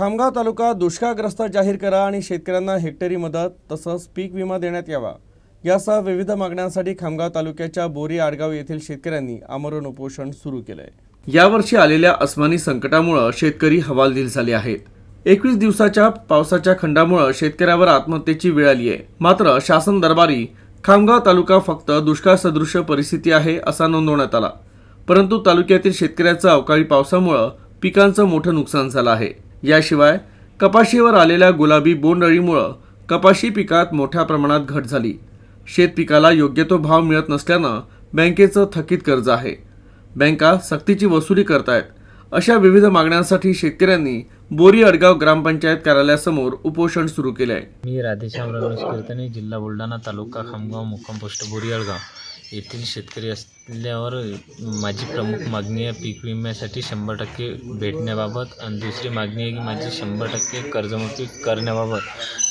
खामगाव तालुका दुष्काळग्रस्त जाहीर करा आणि शेतकऱ्यांना हेक्टरी मदत तसंच पीक विमा देण्यात यावा. यासह विविध मागण्यांसाठी खामगाव तालुक्याच्या बोरी आडगाव येथील शेतकऱ्यांनी आमरण उपोषण सुरू केलंय. यावर्षी आलेल्या अस्मानी संकटामुळे शेतकरी हवालदिल झाले आहेत. एकवीस दिवसाच्या पावसाच्या खंडामुळे शेतकऱ्यावर आत्महत्येची वेळ आली आहे. मात्र शासन दरबारी खामगाव तालुका फक्त दुष्काळ सदृश परिस्थिती आहे असा नोंदवण्यात आला. परंतु तालुक्यातील शेतकऱ्याचं अवकाळी पावसामुळं पिकांचं मोठं नुकसान झालं आहे. याशिवाय कपाशीवर आलेल्या गुलाबी बोंडअळीमुळं कपाशी पिकात मोठ्या प्रमाणात घट झाली. शेत पिकाला योग्य तो भाव मिळत नसल्यानं बँकेचं थकीत कर्ज आहे. बँका सक्तीची वसुली करतायत. अशा विविध मागण्यांसाठी शेतकऱ्यांनी बोरी अडगाव ग्रामपंचायत कार्यालयासमोर उपोषण सुरू केले आहे मी राधेश्याम रमेश कीर्तने जिल्हा बुलढाणा तालुका खामगाव मुक्काम पोस्ट बोरियाळगाव येथील शेतकरी असल्यावर माझी प्रमुख मागणी आहे पीक विम्यासाठी शंभर टक्के भेटण्याबाबत. आणि दुसरी मागणी आहे की माझी शंभर टक्के कर्जमुक्ती करण्याबाबत.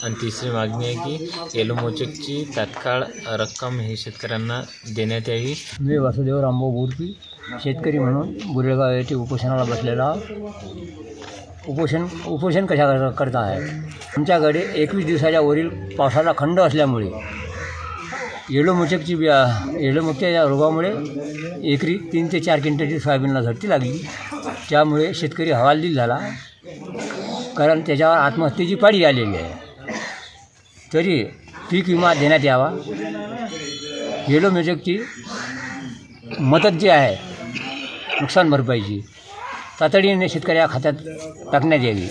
आणि तिसरी मागणी आहे की एलोमोचेकची तात्काळ रक्कम हे शेतकऱ्यांना देण्यात यावी. मी वासुदेव रामभाऊ बोरपी शेतकरी म्हणून गुरेगाव येथे उपोषणाला बसलेला उपोषण उपोषण कशा कर- करता आहे? आमच्याकडे एकवीस दिवसाच्या वरील पावसाचा खंड असल्यामुळे येलो मुचकची येलो या रोगामुळे एकरी तीन ते चार क्विंटलची सोयाबीनला झडती लागली. त्यामुळे शेतकरी हवालदिल झाला. कारण त्याच्यावर आत्महत्येची पाळी आलेली आहे. तरी पीक विमा देण्यात यावा. येलो मदत जी आहे नुकसान भरपाईची तातडीने शेतकऱ्या खात्यात टाकण्यात यावी.